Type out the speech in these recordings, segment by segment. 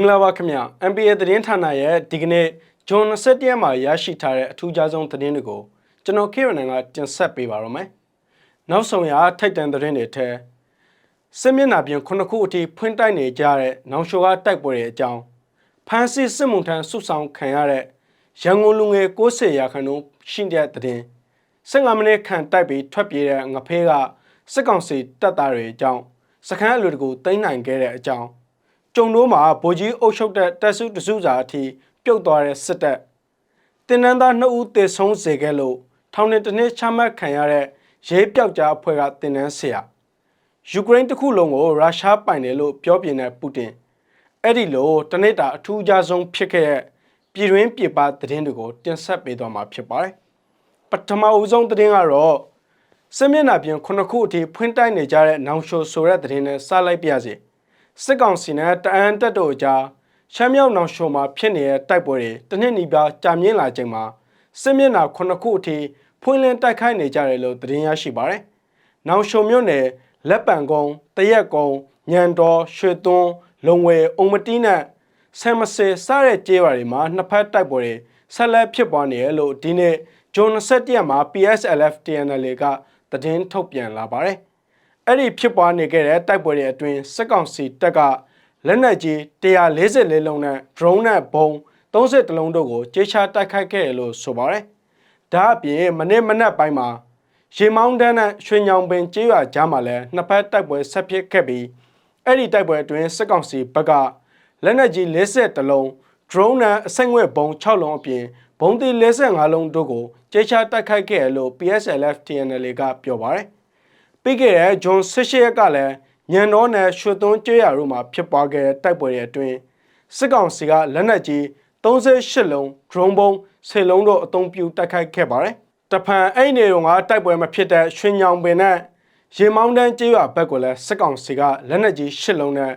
မင်္ဂလာပါခင်ဗျာ MPA သတင်းဌာနရဲ့ဒီကနေ့ဂျွန်21ရက်မှာရရှိထားတဲ့အထူးခြားဆုံးသတင်းတွေကိုကျွန်တော်ခေရနန်ကတင်ဆက်ပေးပါရမယ်။နောက်ဆုံးရထိုက်တန်သတင်းတွေထဲစစ်မျက်နှာပြင်ခုနှစ်ခုအထိဖွင့်တိုက်နေကြတဲ့နောင်ရှိုကတိုက်ပွဲတွေအကြောင်းဖမ်းဆီးစစ်မှုထမ်းဆုဆောင်ခံရတဲ့ရန်ကုန်လူငယ်60ရာခိုင်နှုန်းရှိတဲ့သတင်း15မိနစ်ခန့်တိုက်ပြီးထွက်ပြေးတဲ့ငဖေးကစစ်ကောင်စီတပ်သားတွေအကြောင်းစခန်းအလူတကူတိမ့်နိုင်ခဲ့တဲ့အကြောင်း ကျုံတို့မှာဗိုလ်ကြီးအုပ်ချုပ်တဲ့တပ်စုတစုစာအထိပြုတ်သွားတဲ့စစ်တပ်တင်နန်းသားနှစ်ဦးတေဆုံးစေခဲ့လို့ထောင်နဲ့တစ်နှစ်ချမှတ်ခံရတဲ့ရေးပြောက်ကြားအဖွဲ့ကတင်နန်းဆရာယူကရိန်းတစ်ခုလုံးကိုရုရှားပိုင်တယ်လို့ပြောပြနေတဲ့ပူတင်အဲ့ဒီလိုတနေ့တာအထူးခြားဆုံးဖြစ်ခဲ့တဲ့ပြည်တွင်းပြည်ပသတင်းတွေကိုတင်ဆက်ပေးသွားမှာဖြစ်ပါတယ်ပထမဦးဆုံးသတင်းကတော့စစ်မျက်နှာပြင်ခုနှစ်ခုအထိဖွင့်တိုက်နေကြတဲ့နောင်ရှိုဆိုတဲ့သတင်းနဲ့စလိုက်ပြစီ။ စစ်ကောင်စီနဲ့တအန်တက်တို့အကြားရှမ်းမြောက်နောင်ရှိုမှာဖြစ်နေတဲ့တိုက်ပွဲတွေတစ်နှစ်နီးပါးကြာမြင့်လာချိန်မှာစစ်မျက်နှာခုနှစ်ခုအထိဖွင့်လင်းတိုက်ခိုက်နေကြတယ်လို့သတင်းရရှိပါတယ်။နောင်ရှိုမြို့နယ်လက်ပံကုန်းတရက်ကုန်းညံတော်ရွှေသွန်းလုံဝဲအုံမတီးနဲ့ဆမ်မစေစတဲ့ကျေးရွာတွေမှာနှစ်ဖက်တိုက်ပွဲတွေဆက်လက်ဖြစ်ပွားနေရလို့ဒီနေ့ဂျွန်27ရက်မှာ PSLF TNL ကသတင်းထုတ်ပြန်လာပါတယ်။ အဲ့ဒီဖြစ်ပွားနေခဲ့တဲ့တိုက်ပွဲတွေအတွင်းစစ်ကောင်စီတပ်ကလက်နက်ကြီး144လုံးနဲ့ drone နဲ့ဘုံ30လုံးတို့ကိုကြေချတိုက်ခိုက်ခဲ့တယ်လို့ဆိုပါတယ်။ဒါအပြင်မနေ့မနက်ပိုင်းမှာရေမောင်းတန်းနဲ့ရွှေညောင်ပင်ကျေးရွာကြားမှာလည်းနှစ်ဖက်တိုက်ပွဲဆက်ဖြစ်ခဲ့ပြီးအဲ့ဒီတိုက်ပွဲအတွင်းစစ်ကောင်စီဘက်ကလက်နက်ကြီး50လုံး drone နဲ့အစိမ့်ငွေ့ဘုံ6လုံးအပြင်ဘုံသီး45လုံးတို့ကိုကြေချတိုက်ခိုက်ခဲ့တယ်လို့ PSLF TNL ကပြောပါတယ်။ ပြီးခဲ့တဲ့ဂျွန်18ရက်ကလည်းညံတော်နယ်ရွှေသွန်းကျေးရွာတို့မှာဖြစ်ပွားခဲ့တဲ့တိုက်ပွဲတွေအတွင်းစစ်ကောင်စီကလက်နက်ကြီး38လုံး drone ဘုံ10လုံးတို့အသုံးပြုတိုက်ခိုက်ခဲ့ပါတယ်။တဖန်အဲ့နေတော့ကတိုက်ပွဲမဖြစ်တဲ့ရွှေညောင်ပင်နဲ့ရေမောင်းတန်းကျေးရွာဘက်ကိုလည်းစစ်ကောင်စီကလက်နက်ကြီး10လုံးနဲ့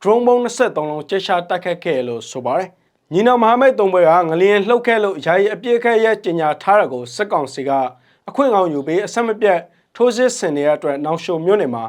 drone ဘုံ23လုံးကြေချတိုက်ခိုက်ခဲ့လို့ဆိုပါတယ်။ညီနောင်မဟာမိတ်သုံးဘွဲကငလျင်လှုပ်ခဲ့လို့ယာယီအပြည့်ခက်ရဲ့ကျင်ညာထားတာကိုစစ်ကောင်စီကအခွင့်ကောင်းယူပြီးအဆက်မပြတ် ထိုးစစ်ဆင်နေတဲ့အတွက်နောက်ရှုံမြို့နယ်မှာ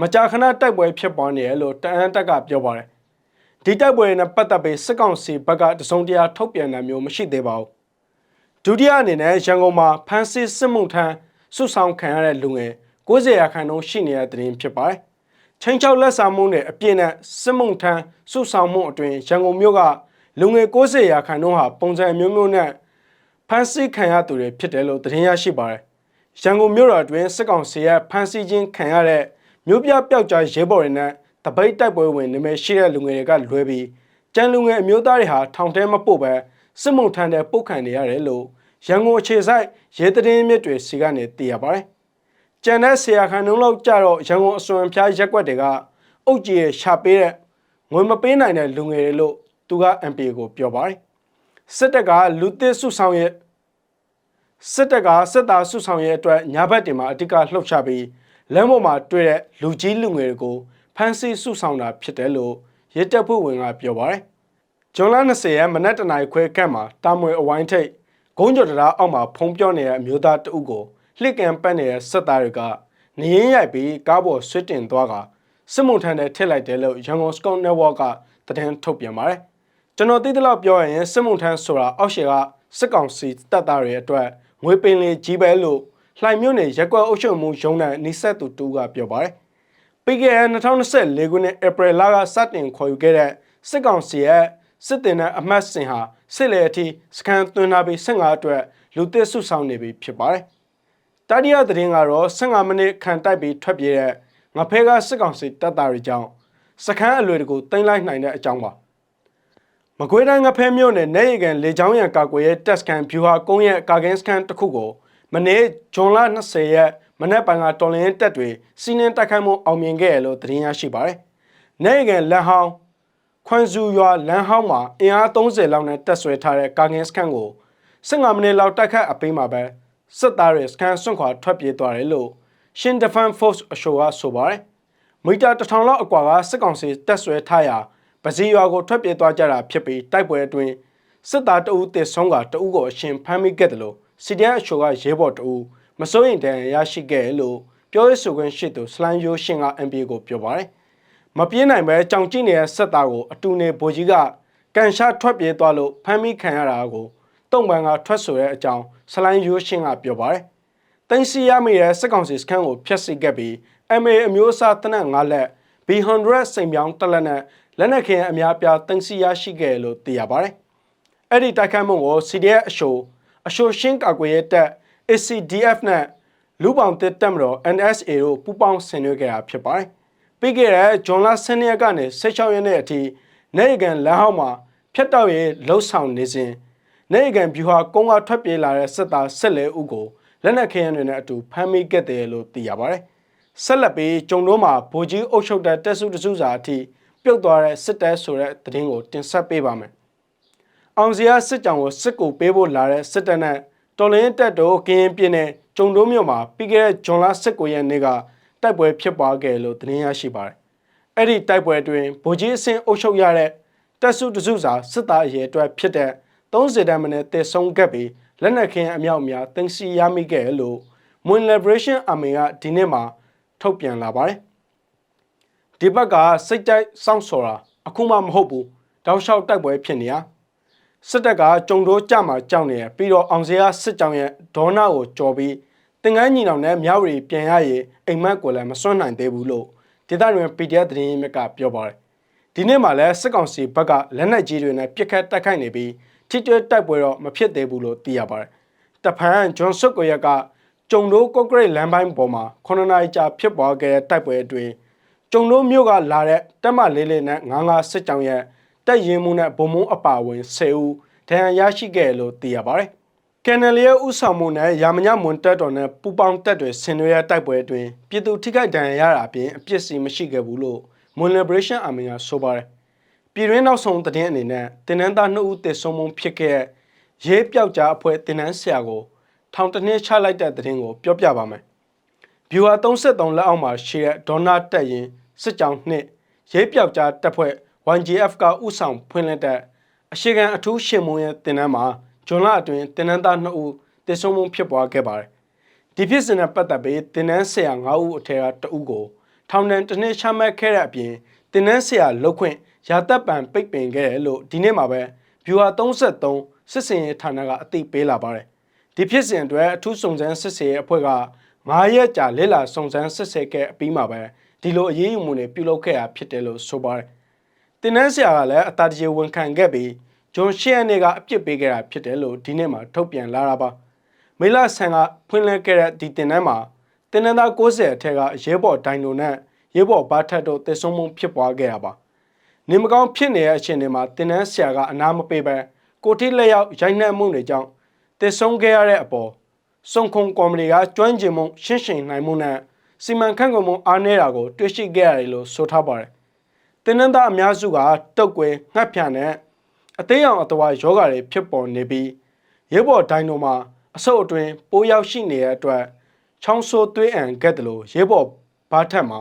မကြာခဏတိုက်ပွဲဖြစ်ပွားနေတယ်လို့တအန်တက်ကပြောပါတယ်။ဒီတိုက်ပွဲနဲ့ပတ်သက်ပြီးစစ်ကောင်စီဘက်ကတစုံတရာထုတ်ပြန်တာမျိုးမရှိသေးပါဘူး။ဒုတိယအနေနဲ့ရန်ကုန်မှာဖမ်းဆီးစစ်မှုထမ်းစုဆောင်ခံရတဲ့လူငယ်90ရာခိုင်နှုန်းရှိနေတဲ့သတင်းဖြစ်ပါတယ်။ချင်းချောက်လက်စာမှုနဲ့အပြည့်နဲ့စစ်မှုထမ်းစုဆောင်မှုအတွင်ရန်ကုန်မြို့ကလူငယ်90ရာခိုင်နှုန်းဟာပုံစံမျိုးမျိုးနဲ့ဖမ်းဆီးခံရသူတွေဖြစ်တယ်လို့သတင်းရရှိပါတယ်။ ရန်ကုန်မြို့တော်အတွင်းစစ်ကောင်စီရဲ့ဖမ်းဆီးခြင်းခံရတဲ့မြို့ပြပျောက်ကြားရဲဘော်တွေနဲ့တပိတ်တိုက်ပွဲဝင်နေမဲ့ရှိတဲ့လူငယ်တွေကလွဲပြီးကျန်လူငယ်အမျိုးသားတွေဟာထောင်ထဲမပို့ပဲစစ်မှုထမ်းတဲ့ပုတ်ခံနေရတယ်လို့ရန်ကုန်အခြေစိုက်ရဲတရင်မြစ်တွေစီကနေသိရပါတယ်။ကျန်တဲ့ဆရာခံနှုံးလောက်ကြတော့ရန်ကုန်အစွန်ဖျားရက်ွက်တွေကအုတ်ကြီးရရှာပေးတဲ့ငွေမပေးနိုင်တဲ့လူငယ်တွေလို့သူက MP ကိုပြောပါတယ်။စစ်တပ်ကလူသစ်စုဆောင်ရဲ့ စစ်တပ်ကစစ်သားစုဆောင်ရဲ့အတွက်ညာဘက်တွေမှာအဓိကလှုပ်ရှားပြီးလမ်းပေါ်မှာတွေ့တဲ့လူကြီးလူငယ်တွေကိုဖမ်းဆီးစုဆောင်တာဖြစ်တယ်လို့ရဲတပ်ဖွဲ့ဝင်ကပြောပါတယ်။ဂျွန်လ20ရက်မနက်တနာရီခွဲကန့်မှာတာမွေအဝိုင်းထိပ်ဂုံးကြော်တရားအောက်မှာဖုံးပြောနေတဲ့အမျိုးသားတဦးကိုလှစ်ကန်ပတ်နေတဲ့စစ်သားတွေကနေရင်ရိုက်ပြီးကားပေါ်ဆွတ်တင်သွားကစစ်မှုထမ်းတဲ့ထစ်လိုက်တယ်လို့ရန်ကုန်စကောက်နယ်ဝေါ့ကသတင်းထုတ်ပြန်ပါတယ်။ကျွန်တော်သိသလောက်ပြောရရင်စစ်မှုထမ်းဆိုတာအောက်ရှေကစစ်ကောင်စီတပ်သားတွေအတွက် ငွေပင်လီကြီးပဲလို့လှိုင်မြို့နယ်ရက်ကွက်အုပ်ချုပ်မှုရုံးနဲ့နှိဆက်သူတူကပြောပါတယ်။ပြီးခဲ့တဲ့2024ခုနှစ်ဧပြီလကစတင်ခေါ်ယူခဲ့တဲ့စစ်ကောင်စီရဲ့စစ်တင်တဲ့အမှတ်စဉ်ဟာစစ်လေအထိစကန်သွင်းထားပြီး15အတွက်လူသစ်စုဆောင်နေပြီဖြစ်ပါတယ်။တတိယသတင်းကတော့15မိနစ်ခံတိုက်ပြီးထွက်ပြေးတဲ့ငဖဲကစစ်ကောင်စီတပ်သားတွေကြောင့်စခန်းအလွယ်တကူတင်လိုက်နိုင်တဲ့အကြောင်းပါ။ မကွေးတိုင်းငဖဲမြို့နယ်နေရီကန်လေချောင်းရံကာကွယ်ရဲ့တက်စကန်ဗျူဟာကုန်းရဲ့ကာကင်းစကန်တစ်ခုကိုမနေ့ဇွန်လ20ရက်မနေ့ပိုင်းကတော်လင်းတက်တွေစီးနှင်းတိုက်ခိုက်မှုအောင်မြင်ခဲ့ရလို့သတင်းရရှိပါတယ်။နေရီကန်လန်ဟောင်းခွန်စုရွာလမ်းဟောင်းမှာအင်အား30လောက်နဲ့တက်ဆွဲထားတဲ့ကာကင်းစကန်ကို15မိနစ်လောက်တိုက်ခတ်အပေးမှာပဲစစ်သားတွေစကန်စွန့်ခွာထွက်ပြေးသွားတယ်လို့ရှင်း Defense Force အရှိုကဆိုပါတယ်။မီတာ1000လောက်အကွာကစစ်ကောင်စီတက်ဆွဲထားရာ ပစီရွာကိုထွက်ပြေးသွားကြတာဖြစ်ပြီးတိုက်ပွဲအတွင်းစစ်သားတအုပ်တစ်ဆုံးကတအုပ်ကိုအရှင်ဖမ်းမိခဲ့တယ်လို့စီဒီအအရှိုကရဲဘော်တအုပ်မစိုးရင်တန်ရရှိခဲ့လို့ပြောရေးဆိုခွင့်ရှိသူစလိုင်းယိုရှင်က MPA ကိုပြောပါတယ်။မပြေးနိုင်ပဲကြောင်ကြည့်နေတဲ့ဆက်သားကိုအတူနေဗိုလ်ကြီးကကန်ရှာထွက်ပြေးသွားလို့ဖမ်းမိခံရတာကိုတုံ့ပန်ကထွက်ဆိုတဲ့အကြောင်းဆလိုင်းရိုးရှင်းကပြောပါတယ်။တင်စီရမိတဲ့စစ်ကောင်စီစခန်းကိုဖျက်ဆီးခဲ့ပြီး MA အမျိုးအစားတနက်၅လက် B100 စိန်ပြောင်းတစ်လက်နဲ့ လက်နက်ခဲယမ်းအများပြားတင်စီရရှိခဲ့လို့သိရပါတယ်။အဲ့ဒီတိုက်ခိုက်မှုကို CDF အရှိုအရှိုရှင်းကာကွယ်ရေးတပ် ACDF နဲ့လူပောင်တစ်တက်မတော် NSA တို့ပူးပေါင်းဆင်နွှဲခဲ့တာဖြစ်ပါတယ်။ပြီးခဲ့တဲ့ဂျွန်လ10ရက်ကနေ16ရက်နေ့အထိနေကန်လမ်းဟောင်းမှာဖျက်တောက်ရေးလှုပ်ဆောင်နေစဉ်နေကန်ဗျူဟာကုန်းကထွက်ပြေးလာတဲ့စစ်သားဆက်လဲဦးကိုလက်နက်ခဲယမ်းတွေနဲ့အတူဖမ်းမိခဲ့တယ်လို့သိရပါတယ်။ဆက်လက်ပြီးကျုံတို့မှာဗိုလ်ကြီးအုပ်ချုပ်တဲ့တက်စုတစုစာအထိ ပြုတ်သွားတဲ့စစ်တပ်ဆိုတဲ့သတင်းကိုတင်ဆက်ပေးပါမယ်။အောင်စရာစစ်ကြောင်ကိုစစ်ကိုပေးဖို့လာတဲ့စစ်တပ်နဲ့တော်လင်းတက်တို့ကင်းပြင်းနဲ့ကျုံတို့မြို့မှာပြီးခဲ့တဲ့ဂျွန်လ19ရက်နေ့ကတိုက်ပွဲဖြစ်ပွားခဲ့လို့သတင်းရရှိပါတယ်။အဲ့ဒီတိုက်ပွဲအတွင်းဗိုလ်ကြီးအဆင့်အုပ်ချုပ်ရတဲ့တက်စုတစုစာစစ်သားအရေးအတွက်ဖြစ်တဲ့30တန်းမနဲ့တည်ဆုံးခဲ့ပြီးလက်နက်ခင်းအမြောက်များတင်စီရမိခဲ့လို့ Moon Liberation Army ကဒီနေ့မှာထုတ်ပြန်လာပါတယ်။ ဒီဘက်ကစိတ်ကြိုက်စောင့်ဆော်တာအခုမှမဟုတ်ဘူးတောက်လျှောက်တိုက်ပွဲဖြစ်နေရစစ်တပ်ကကြုံတိုးကြမှာကြောက်နေရပြီးတော့အောင်စရာစစ်ကြောင်ရဲ့ဒေါနာကိုကြော်ပြီးတင်ငန်းညီနောင်နဲ့မြောက်ရီပြန်ရရင်အိမ်မက်ကိုလည်းမစွန့်နိုင်သေးဘူးလို့ဒေသတွင် PDF သတင်းရင်းမြစ်ကပြောပါတယ်ဒီနေ့မှလည်းစစ်ကောင်စီဘက်ကလက်နက်ကြီးတွေနဲ့ပြစ်ခတ်တိုက်ခိုက်နေပြီးထိတွေ့တိုက်ပွဲတော့မဖြစ်သေးဘူးလို့သိရပါတယ်တဖန်ဂျွန်ဆွတ်ကိုရက်ကကျုံတို့ကော့ဂရိတ်လမ်းပိုင်းပေါ်မှာ9နာရီကြာဖြစ်ပွားခဲ့တဲ့တိုက်ပွဲအတွင်း ကျုံတို့မြို့ကလာတဲ့တက်မလေးလေးနဲ့99စစ်ကြောင်ရဲ့တက်ရင်မှုနဲ့ဗုံမုံအပါဝင်10ဦးဒဏ်ရာရရှိခဲ့လို့သိရပါတယ်။ကန်နယ်လီရဲ့ဥဆောင်မှုနဲ့ရာမညမွန်တက်တော်နဲ့ပူပေါင်းတက်တွေဆင်နွှဲရတိုက်ပွဲအတွင်းပြည်သူထိခိုက်ဒဏ်ရာရတာအပြင်အပြစ်စီမရှိခဲ့ဘူးလို့ Moon Liberation Army ကဆိုပါတယ်။ပြည်တွင်းနောက်ဆုံးသတင်းအနေနဲ့တင်နန်းသား2ဦးတည်ဆုံမှုဖြစ်ခဲ့ရေးပြောက်ကြားအဖွဲ့တင်နန်းဆရာကိုထောင်တစ်နှစ်ချလိုက်တဲ့သတင်းကိုပြောပြပါမယ်။ Viewer 33လက်အောက်မှာရှိတဲ့ဒေါနာတက်ရင်စစ်ကြောင်နှစ်ရေးပြောက်ကြားတပ်ဖွဲ့ YGF ကဥဆောင်ဖွင့်လက်တဲ့အရှိကန်အထူးရှင်မုံရဲ့တင်နန်းမှာဂျွန်လအတွင်းတင်နန်းသား2ဦးတည်ဆုံမှုဖြစ်ပွားခဲ့ပါတယ်။ဒီဖြစ်စဉ်နဲ့ပတ်သက်ပြီးတင်နန်းဆရာ9ဦးအထက်ကတဦးကိုထောင်ဒဏ်တစ်နှစ်ချမှတ်ခဲ့တဲ့အပြင်တင်နန်းဆရာလုတ်ခွင့်ရာတပ်ပံပိတ်ပင်ခဲ့တယ်လို့ဒီနေ့မှာပဲ viewer 33စစ်စင်ရေးဌာနကအသိပေးလာပါတယ်။ဒီဖြစ်စဉ်အတွက်အထူးစုံစမ်းစစ်ဆေးရေးအဖွဲ့က 9ရက်ကြာလက်လာစုံစမ်းစစ်ဆေးခဲ့အပြီးမှာပဲဒီလိုအရေးယူမှုတွေပြုလုပ်ခဲ့တာဖြစ်တယ်လို့ဆိုပါတယ်။တင်နန်းဆရာကလည်းအတာတကြီးဝန်ခံခဲ့ပြီးဂျွန်ရှီယန်နေကအပြစ်ပေးခဲ့တာဖြစ်တယ်လို့ဒီနေ့မှာထုတ်ပြန်လာတာပါ။မေလဆန်ကဖွင့်လှစ်ခဲ့တဲ့ဒီတင်နန်းမှာတင်နန်းသား90အထက်ကရဲဘော်ဒိုင်နိုနဲ့ရဲဘော်ဘာထက်တို့တည်ဆုံမှုဖြစ်ပွားခဲ့တာပါ။နေမကောင်းဖြစ်နေတဲ့အချိန်တွေမှာတင်နန်းဆရာကအနာမပေးပဲကိုတိလက်ရောက်ရိုက်နှက်မှုတွေကြောင့်တည်ဆုံခဲ့ရတဲ့အပေါ် စုံခုံကော်မတီကကျွမ်းကျင်မှုရှင်းရှင်းနိုင်မှုနဲ့စီမံခန့်ခွဲမှုအားနည်းတာကိုတွေ့ရှိခဲ့ရတယ်လို့ဆိုထားပါတယ်။တင်းနှန်းသားအများစုကတုတ်ကွယ်ငှက်ဖြန်နဲ့အသေးအောင်အတဝါယောဂါတွေဖြစ်ပေါ်နေပြီးရဲဘော်ဒိုင်နိုမှာအဆုတ်အတွင်းပိုးရောက်ရှိနေတဲ့အတွက်ချောင်းဆိုးသွေးအံကဲ့တယ်လို့ရဲဘော်ဘာထက်မှာ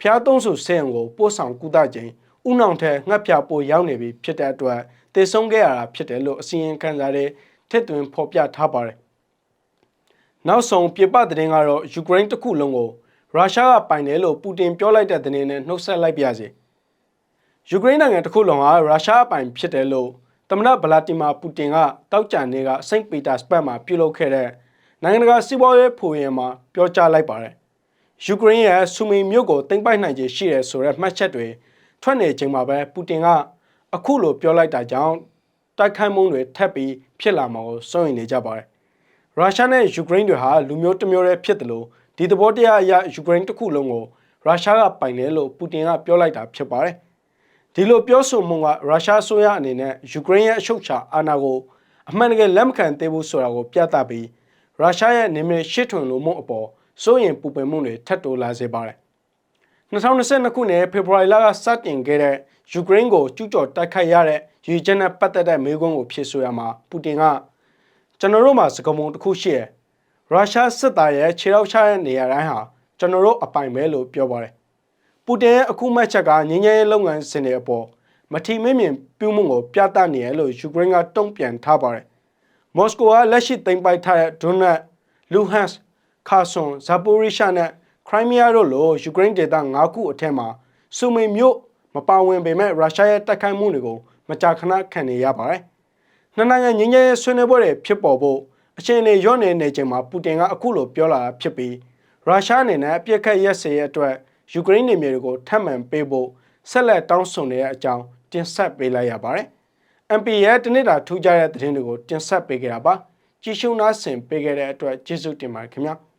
ဖျားသုံးစုဆေးရုံကိုပို့ဆောင်ကုသခြင်းဥနောင်ထဲငှက်ဖြာပိုးရောက်နေပြီဖြစ်တဲ့အတွက်တည်ဆုံးခဲ့ရတာဖြစ်တယ်လို့အစီရင်ခံစာတွေထက်သွင်းဖော်ပြထားပါတယ်။ နောက်ဆုံးပြပသတင်းကတော့ယူကရိန်းတစ်ခုလုံးကိုရုရှားကပိုင်တယ်လို့ပူတင်ပြောလိုက်တဲ့သတင်းနဲ့နှုတ်ဆက်လိုက်ပါစေ။ယူကရိန်းနိုင်ငံတစ်ခုလုံးကရုရှားအပိုင်ဖြစ်တယ်လို့သမ္မတဗလာတီမာပူတင်ကတောက်ကြံနေကစိန့်ပီတာစပတ်မှာပြုလုပ်ခဲ့တဲ့နိုင်ငံတကာစီးပွားရေးဖိုရင်မှာပြောကြားလိုက်ပါတယ်။ယူကရိန်းရဲ့ဆူမီမြို့ကိုတင်ပိုက်နိုင်ခြေရှိတယ်ဆိုတဲ့မှတ်ချက်တွေထွက်နေချိန်မှာပဲပူတင်ကအခုလိုပြောလိုက်တာကြောင့်တိုက်ခိုက်မှုတွေထပ်ပြီးဖြစ်လာမှာကိုစိုးရိမ်နေကြပါတယ်။ ရုရှားနဲ့ယူကရိန်းတွေဟာလူမျိုးတစ်မျိုးတည်းဖြစ်တယ်လို့ဒီသဘောတရားအရယူကရိန်းတစ်ခုလုံးကိုရုရှားကပိုင်တယ်လို့ပူတင်ကပြောလိုက်တာဖြစ်ပါတယ်။ဒီလိုပြောဆိုမှုကရုရှားဆိုရအနေနဲ့ယူကရိန်းရဲ့အရှုတ်ချအာဏာကိုအမှန်တကယ်လက်မခံသေးဘူးဆိုတာကိုပြသပြီးရုရှားရဲ့နေမြေရှစ်ထွန်လိုမှုအပေါ်စိုးရင်ပူပင်မှုတွေထပ်တိုးလာစေပါတယ်။2022ခုနှစ်ဖေဖော်ဝါရီလကစတင်ခဲ့တဲ့ယူကရိန်းကိုကျူးကျော်တိုက်ခိုက်ရတဲ့ရည်ချက်နဲ့ပတ်သက်တဲ့မေးခွန်းကိုဖြေဆိုရမှာပူတင်က ကျွန်တော်တို့မှာစကမုံတစ်ခုရှိရယ်ရုရှားစစ်သားရဲ့ခြေထောက်ချတဲ့နေရာတိုင်းဟာကျွန်တော်တို့အပိုင်ပဲလို့ပြောပါတယ်ပူတင်ရဲ့အခုမှတ်ချက်ကငင်းငယ်ရေးလုပ်ငန်းစဉ်တွေအပေါ်မထီမမြင်ပြုမှုကိုပြသနေရလို့ယူကရိန်းကတုံ့ပြန်ထားပါတယ်မော်စကိုကလက်ရှိသိမ်းပိုက်ထားတဲ့ဒွန်နက်လူဟန်စ်ခါဆွန်ဇာပိုရီရှာနဲ့ခရိုင်းမီးယားတို့လိုယူကရိန်းဒေသ၅ခုအထက်မှာစူမေမြို့မပါဝင်ပေမဲ့ရုရှားရဲ့တိုက်ခိုက်မှုတွေကိုမကြာခဏခံနေရပါတယ်။ နှစ်နိုင်ငံငြိမ်းချမ်းရေးဆွေးနွေးပွဲတွေဖြစ်ပေါ်ဖို့အချိန်နဲ့ရော့နေနေချိန်မှာပူတင်ကအခုလိုပြောလာတာဖြစ်ပြီးရုရှားအနေနဲ့အပြစ်ခတ်ရက်စဲရဲ့အတွက်ယူကရိန်းနေမြေတွေကိုထပ်မံပေးဖို့ဆက်လက်တောင်းဆိုနေတဲ့အကြောင်းတင်ဆက်ပေးလိုက်ရပါတယ်။ MP ရဲ့တနေ့တာထူးခြားတဲ့သတင်းတွေကိုတင်ဆက်ပေးကြတာပါ။ကြည့်ရှုနားဆင်ပေးခဲ့တဲ့အတွက်ကျေးဇူးတင်ပါတယ်ခင်ဗျာ။